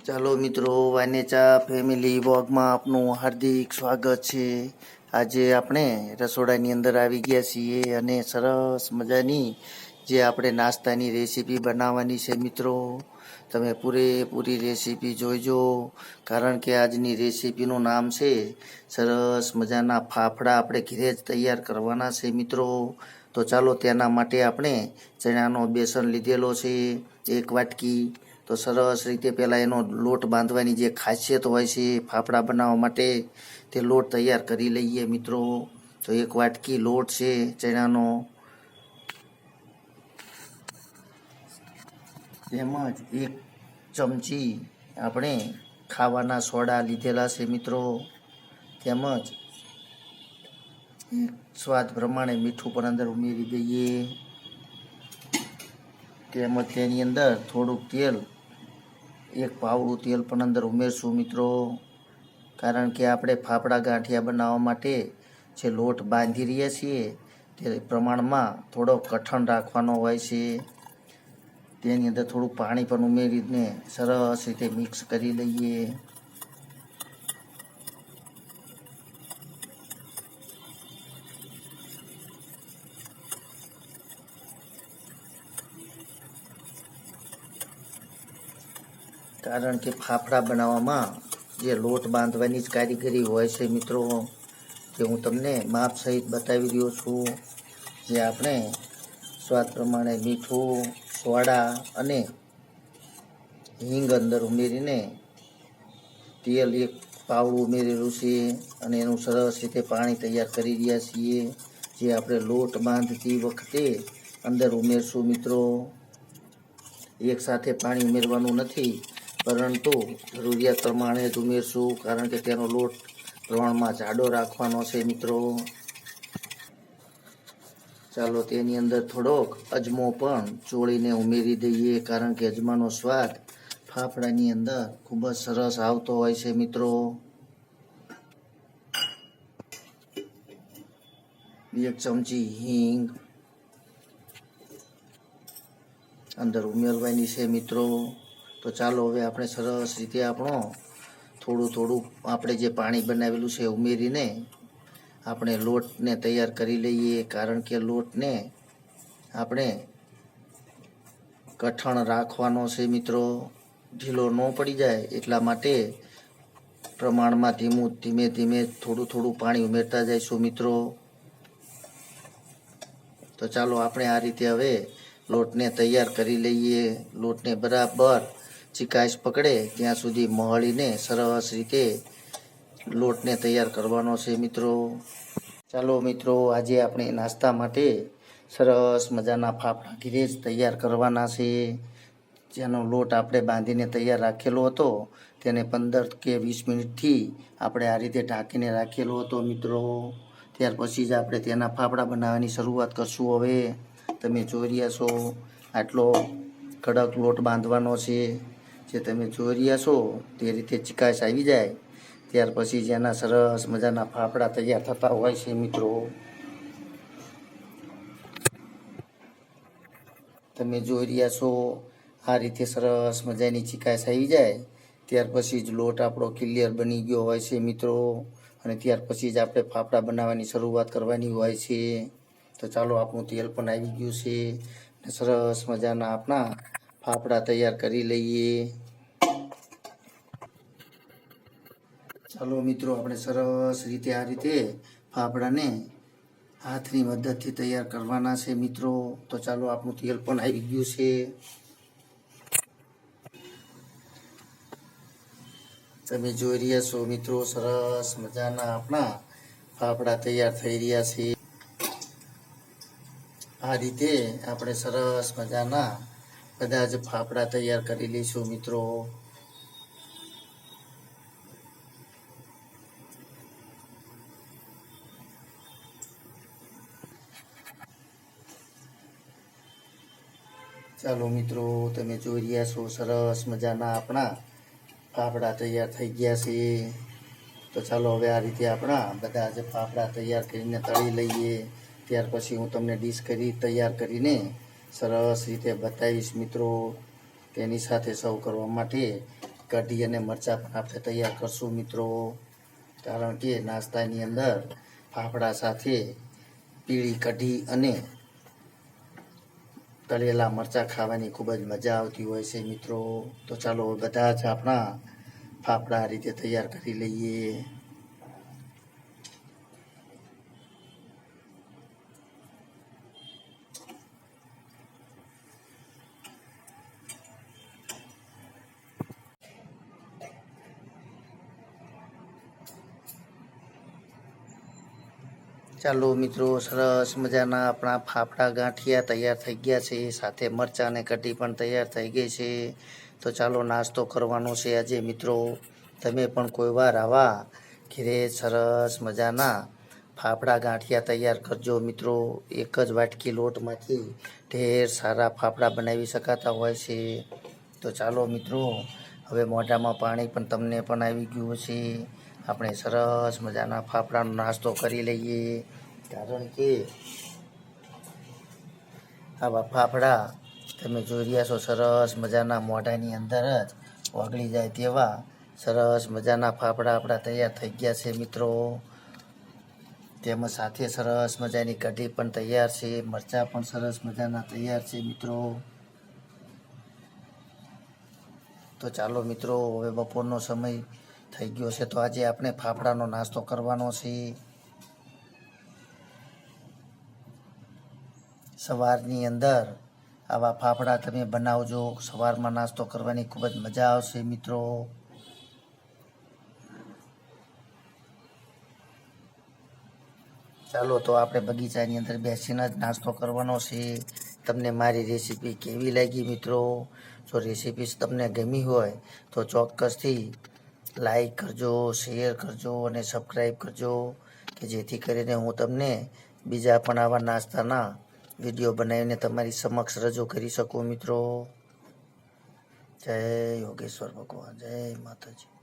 ચાલો મિત્રો, વાનેચા ફેમિલી વોગમાં આપનું હાર્દિક સ્વાગત છે. આજે આપણે રસોડાની અંદર આવી ગયા છીએ અને સરસ મજાની જે આપણે નાસ્તાની રેસીપી બનાવવાની છે મિત્રો, તમે પૂરેપૂરી રેસીપી જોઈજો, કારણ કે આજની રેસીપીનું નામ છે સરસ મજાના ફાફડા આપણે ઘરે જ તૈયાર કરવાના છે મિત્રો. તો ચાલો તેના માટે આપણે ચણાનો બેસન લીધેલો છે, એક વાટકી તો સરસ રીતે પહેલાં એનો લોટ બાંધવાની જે ખાસિયત હોય છે ફાફડા બનાવવા માટે તે લોટ તૈયાર કરી લઈએ મિત્રો. તો એક વાટકી લોટ છે ચણાનો. તેમજ એક ચમચી આપણે ખાવાના સોડા લીધેલા છે મિત્રો. તેમજ સ્વાદ પ્રમાણે મીઠું પણ અંદર ઉમેરી દઈએ. તેમજ તેની અંદર થોડુંક તેલ એક પાવડું તેલ પણ અંદર ઉમેરશું મિત્રો. કારણ કે આપણે ફાફડા ગાંઠિયા બનાવવા માટે જે લોટ બાંધી રહ્યા છીએ, તે પ્રમાણમાં થોડો કઠણ રાખવાનો હોય છે. તેની અંદર થોડું પાણી પણ ઉમેરીને સરસ રીતે મિક્સ કરી લઈએ. કારણ કે ફાફડા બનાવવામાં જે લોટ બાંધવાની જ કારીગરી હોય છે મિત્રો, જે હું તમને માપ સહિત બતાવી રહ્યો છું, જે આપણે સ્વાદ પ્રમાણે મીઠું, સોડા અને હિંગ અંદર ઉમેરીને તેલ એક પાવડું ઉમેરેલું છે અને એનું સરસ રીતે પાણી તૈયાર કરી રહ્યા છીએ, જે આપણે લોટ બાંધતી વખતે અંદર ઉમેરશું મિત્રો. એકસાથે પાણી ઉમેરવાનું નથી. પરંતુ જરૂરિયાત પ્રમાણે જ ઉમેરશું, કારણ કે તેનો લોટ પ્રમાણમાં જાડો રાખવાનો છે મિત્રો. ચાલો તેની અંદર થોડોક અજમો પણ ચોળીને ઉમેરી દઈએ, કારણ કે અજમાનો સ્વાદ ફાફડાની અંદર ખૂબ જ સરસ આવતો હોય છે મિત્રો. એક ચમચી હિંગ અંદર ઉમેરવાની છે મિત્રો. તો ચાલો હવે આપણે સરસ રીતે આપણો થોડું થોડું આપણે જે પાણી બનાવેલું છે ઉમેરીને આપણે લોટને તૈયાર કરી લઈએ. કારણ કે લોટને આપણે કઠણ રાખવાનો છે મિત્રો. ઢીલો ન પડી જાય એટલા માટે પ્રમાણમાં ધીમું ધીમે ધીમે થોડું થોડું પાણી ઉમેરતા જઈશું મિત્રો. તો ચાલો આપણે આ રીતે હવે લોટને તૈયાર કરી લઈએ. લોટને બરાબર ચિકાશ પકડે, ત્યાં સુધી મહળીને સરસ રીતે લોટને તૈયાર કરવાનો છે મિત્રો. ચાલો મિત્રો, આજે આપણે નાસ્તા માટે સરસ મજાના ફાફડા ઘીરે જ તૈયાર કરવાના છે. જેનો લોટ આપણે બાંધીને તૈયાર રાખેલો હતો, તેને પંદર કે વીસ મિનિટથી આપણે આ રીતે ઢાંકીને રાખેલો હતો મિત્રો. ત્યાર પછી જ આપણે તેના ફાફડા બનાવવાની શરૂઆત કરશું હવે. તમે જોઈ રહ્યા છો, આટલો કડક લોટ બાંધવાનો છે. જે તમે જોઈ રહ્યા છો તે રીતે ચિકાશ આવી જાય. ત્યાર પછી જેના સરસ મજાના ફાફડા તૈયાર થતા હોય છે મિત્રો. તમે જોઈ રહ્યા છો આ રીતે સરસ મજાની ચિકાશ આવી જાય. ત્યાર પછી જ લોટ આપણો ક્લિયર બની ગયો હોય છે મિત્રો. અને ત્યાર પછી જ આપણે ફાફડા બનાવવાની શરૂઆત કરવાની હોય છે. તો ચાલો આપણું તેલ પણ આવી ગયું છે. સરસ મજાના આપણા ફાફડા તૈયાર કરી લઈએ. ચાલો મિત્રો, આપણે સરસ રીતે આ રીતે ફાફડાને હાથની મદદથી તૈયાર કરવાના છે મિત્રો. તો ચાલો, આપણું તેલ પણ આવી ગયું છે. તમે જોઈ રહ્યા છો મિત્રો, સરસ મજાના આપણા ફાફડા તૈયાર થઈ રહ્યા છે. આ રીતે આપણે સરસ મજાના બધા જ ફાફડા તૈયાર કરી લઈશું મિત્રો. ચાલો મિત્રો, તમે જોઈ રહ્યા છો, સરસ મજાના આપણા ફાફડા તૈયાર થઈ ગયા છે. તો ચાલો હવે આ રીતે આપણા બધા જ ફાફડા તૈયાર કરીને તળી લઈએ. ત્યાર પછી હું તમને ડીશ કરી તૈયાર કરીને સરસ રીતે બતાવીશ મિત્રો તેની સાથે સર્વ કરવા માટે કઢી અને મરચાં પણ આપણે તૈયાર કરશું મિત્રો. કારણ કે નાસ્તાની અંદર ફાફડા સાથે પીળી કઢી અને તળેલા મરચાં ખાવાની ખૂબ જ મજા આવતી હોય છે મિત્રો. તો ચાલો બધા જ આપણા ફાફડા રીતે તૈયાર કરી લઈએ. ચાલો મિત્રો, સરસ મજાના આપણા ફાફડા ગાંઠિયા તૈયાર થઈ ગયા છે. સાથે મરચાં અને કઢી પણ તૈયાર થઈ ગઈ છે. તો ચાલો નાસ્તો કરવાનો છે આજે મિત્રો. તમે પણ કોઈ વાર આવા ઘરે સરસ મજાના ફાફડા ગાંઠિયા તૈયાર કરજો મિત્રો. એક જ વાટકી લોટમાંથી ઢેર સારા ફાફડા બનાવી શકાતા હોય છે. તો ચાલો મિત્રો, હવે મોઢામાં પાણી પણ તમને પણ આવી ગયું છે. આપણે સરસ મજાના ફાફડાનો નાસ્તો કરી લઈએ. કારણ કે આવા ફાફડા તમે જોઈ રહ્યા છો, સરસ મજાના મોઢાની અંદર જ ઓગળી જાય તેવા સરસ મજાના ફાફડા આપણા તૈયાર થઈ ગયા છે મિત્રો. તેમજ સાથે સરસ મજાની કઢી પણ તૈયાર છે, મરચાં પણ સરસ મજાના તૈયાર છે મિત્રો. તો ચાલો મિત્રો, હવે બપોરનો સમય થઈ ગયો છે. તો આજે આપણે ફાફડાનો નાસ્તો કરવાનો છે. સવારની અંદર આવા ફાફડા તમે બનાવજો. સવારમાં નાસ્તો કરવાની ખૂબ જ મજા આવશે, મિત્રો. ચાલો, તો આપણે બગીચાની અંદર બેસીને જ નાસ્તો કરવાનો છે. તમને મારી રેસીપી કેવી લાગી, મિત્રો? જો રેસીપી તમને ગમી હોય, તો ચોક્કસથી લાઈક કરજો શેર કરજો અને સબસ્ક્રાઈબ કરજો કે જેથી કરીને હું તમને બીજા પણ આવા નાસ્તાના વીડિયો બનાવીને તમારી સમક્ષ રજૂ કરી શકું મિત્રો. જય યોગેશ્વર ભગવાન, જય માતાજી.